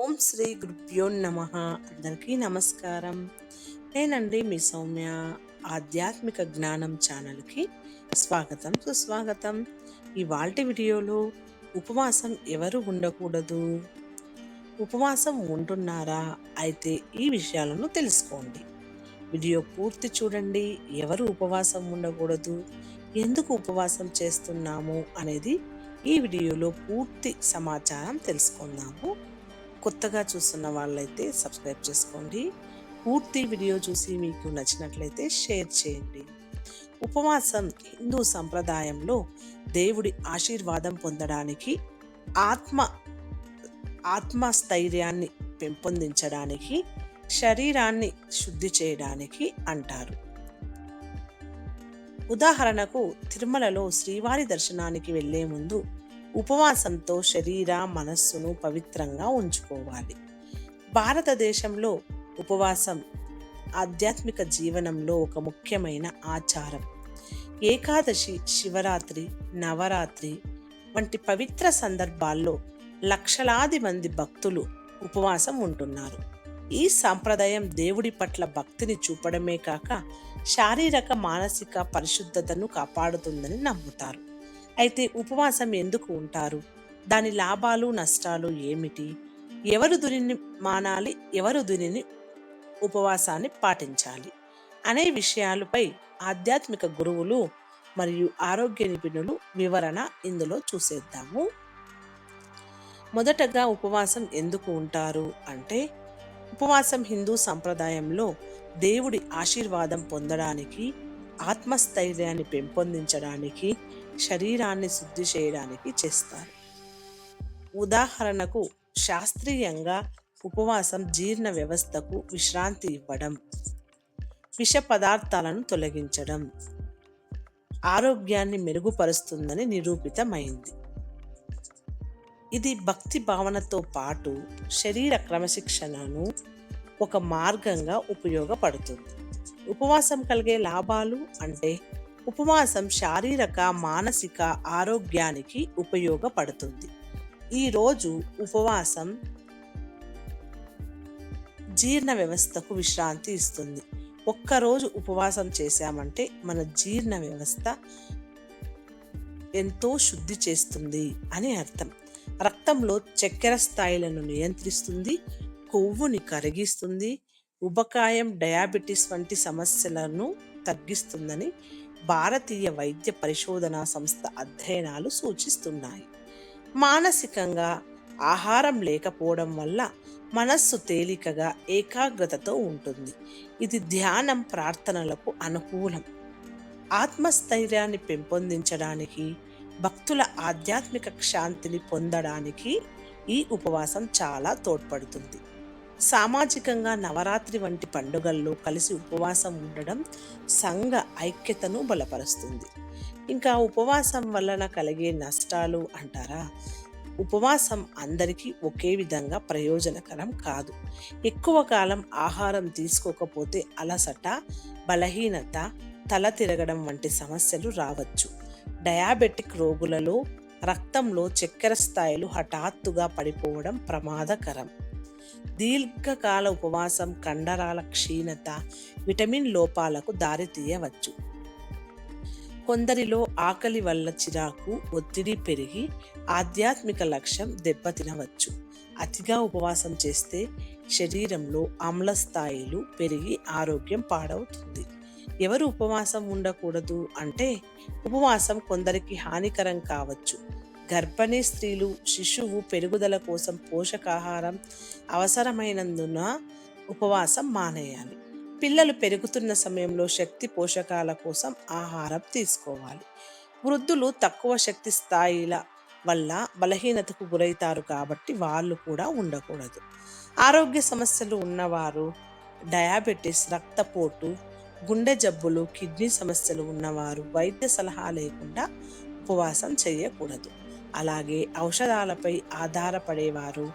ఓం శ్రీ గురుభ్యో నమ. అందరికీ నమస్కారం. నేనండి మీ సౌమ్య. ఆధ్యాత్మిక జ్ఞానం ఛానల్కి స్వాగతం సుస్వాగతం. ఇవాల్టి వీడియోలో ఉపవాసం ఎవరు ఉండకూడదు? ఉపవాసం ఉంటున్నారా? అయితే ఈ విషయాలను తెలుసుకోండి. వీడియో పూర్తి చూడండి. ఎవరు ఉపవాసం ఉండకూడదు? ఎందుకు ఉపవాసం చేస్తున్నాము అనేది ఈ వీడియోలో పూర్తి సమాచారం తెలుసుకుందాము. కొత్తగా చూస్తున్న వాళ్ళైతే సబ్స్క్రైబ్ చేసుకోండి. పూర్తి వీడియో చూసి మీకు నచ్చినట్లయితే షేర్ చేయండి. ఉపవాసం హిందూ సంప్రదాయంలో దేవుడి ఆశీర్వాదం పొందడానికి ఆత్మ ఆత్మస్థైర్యాన్ని పెంపొందించడానికి శరీరాన్ని శుద్ధి చేయడానికి అంటారు. ఉదాహరణకు తిరుమలలో శ్రీవారి దర్శనానికి వెళ్ళే ముందు ఉపవాసంతో శరీర మనస్సును పవిత్రంగా ఉంచుకోవాలి. భారతదేశంలో ఉపవాసం ఆధ్యాత్మిక జీవనంలో ఒక ముఖ్యమైన ఆచారం. ఏకాదశి శివరాత్రి నవరాత్రి వంటి పవిత్ర సందర్భాల్లో లక్షలాది మంది భక్తులు ఉపవాసం ఉంటున్నారు. ఈ సాంప్రదాయం దేవుడి పట్ల భక్తిని చూపడమే కాక శారీరక మానసిక పరిశుద్ధతను కాపాడుతుందని నమ్ముతారు. అయితే ఉపవాసం ఎందుకు ఉంటారు? దాని లాభాలు నష్టాలు ఏమిటి? ఎవరు దునిని మానాలి ఎవరు దునిని ఉపవాసాన్ని పాటించాలి అనే విషయాలపై ఆధ్యాత్మిక గురువులు మరియు ఆరోగ్య నిపుణులు వివరణ ఇందులో చూసేద్దాము. మొదటగా ఉపవాసం ఎందుకు ఉంటారు అంటే ఉపవాసం హిందూ సంప్రదాయంలో దేవుడి ఆశీర్వాదం పొందడానికి ఆత్మస్థైర్యాన్ని పెంపొందించడానికి శరీరాన్ని శుద్ధి చేయడానికి చేస్తారు. ఉదాహరణకు శాస్త్రీయంగా ఉపవాసం జీర్ణ వ్యవస్థకు విశ్రాంతి ఇవ్వడం విష పదార్థాలను తొలగించడం ఆరోగ్యాన్ని మెరుగుపరుస్తుందని నిరూపితమైంది. ఇది భక్తి భావనతో పాటు శరీర క్రమశిక్షణను ఒక మార్గంగా ఉపయోగపడుతుంది. ఉపవాసం కలిగే లాభాలు అంటే ఉపవాసం శారీరక మానసిక ఆరోగ్యానికి ఉపయోగపడుతుంది. ఈరోజు ఉపవాసం జీర్ణ వ్యవస్థకు విశ్రాంతి ఇస్తుంది. ఒక్కరోజు ఉపవాసం చేశామంటే మన జీర్ణ వ్యవస్థ ఎంతో శుద్ధి చేస్తుంది అని అర్థం. రక్తంలో చక్కెర స్థాయిలను నియంత్రిస్తుంది కొవ్వుని కరిగిస్తుంది ఉబకాయం డయాబెటీస్ వంటి సమస్యలను తగ్గిస్తుందని భారతీయ వైద్య పరిశోధనా సంస్థ అధ్యయనాలు సూచిస్తున్నాయి. మానసికంగా ఆహారం లేకపోవడం వల్ల మనస్సు తేలికగా ఏకాగ్రతతో ఉంటుంది. ఇది ధ్యానం ప్రార్థనలకు అనుకూలం. ఆత్మస్థైర్యాన్ని పెంపొందించడానికి భక్తుల ఆధ్యాత్మిక శాంతిని పొందడానికి ఈ ఉపవాసం చాలా తోడ్పడుతుంది. సామాజికంగా నవరాత్రి వంటి పండుగల్లో కలిసి ఉపవాసం ఉండడం సంఘ ఐక్యతను బలపరుస్తుంది. ఇంకా ఉపవాసం వలన కలిగే నష్టాలు అంటారా? ఉపవాసం అందరికీ ఒకే విధంగా ప్రయోజనకరం కాదు. ఎక్కువ కాలం ఆహారం తీసుకోకపోతే అలసట బలహీనత తల తిరగడం వంటి సమస్యలు రావచ్చు. డయాబెటిక్ రోగులలో రక్తంలో చక్కెర స్థాయిలు హఠాత్తుగా పడిపోవడం ప్రమాదకరం. దీర్ఘకాల ఉపవాసం కండరాల క్షీణత విటమిన్ లోపాలకు దారితీయవచ్చు. కొందరిలో ఆకలి వల్ల చిరాకు ఒత్తిడి పెరిగి ఆధ్యాత్మిక లక్ష్యం దెబ్బతినవచ్చు. అతిగా ఉపవాసం చేస్తే శరీరంలో ఆమ్ల స్థాయిలు పెరిగి ఆరోగ్యం పాడవుతుంది. ఎవరు ఉపవాసం ఉండకూడదు అంటే ఉపవాసం కొందరికి హానికరం కావచ్చు. గర్భిణీ స్త్రీలు శిశువు పెరుగుదల కోసం పోషకాహారం అవసరమైనందున ఉపవాసం మానేయాలి. పిల్లలు పెరుగుతున్న సమయంలో శక్తి పోషకాల కోసం ఆహారం తీసుకోవాలి. వృద్ధులు తక్కువ శక్తి స్థాయిల వల్ల బలహీనతకు గురవుతారు కాబట్టి వాళ్ళు కూడా ఉండకూడదు. ఆరోగ్య సమస్యలు ఉన్నవారు డయాబెటీస్ రక్తపోటు గుండె జబ్బులు కిడ్నీ సమస్యలు ఉన్నవారు వైద్య సలహా లేకుండా ఉపవాసం చేయకూడదు. అలాగే ఔషధాలపై ఆధారపడేవారు.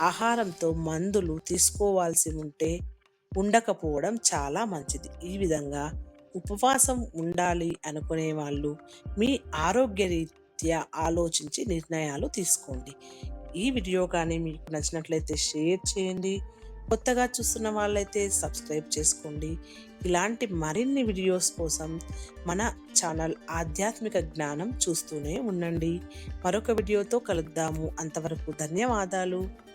ఆహారంతో మందులు తీసుకోవాల్సి ఉంటే ఉండకపోవడం చాలా మంచిది. ఈ విధంగా ఉపవాసం ఉండాలి అనుకునే వాళ్ళు మీ ఆరోగ్య రీత్యా ఆలోచించి నిర్ణయాలు తీసుకోండి. ఈ వీడియో కానీ మీకు నచ్చినట్లయితే షేర్ చేయండి. కొత్తగా చూస్తున్న వాళ్ళైతే సబ్స్క్రైబ్ చేసుకోండి. ఇలాంటి మరిన్ని వీడియోస్ కోసం మన ఛానల్ ఆధ్యాత్మిక జ్ఞానం చూస్తూనే ఉండండి. మరొక వీడియోతో కలుద్దాము. అంతవరకు ధన్యవాదాలు.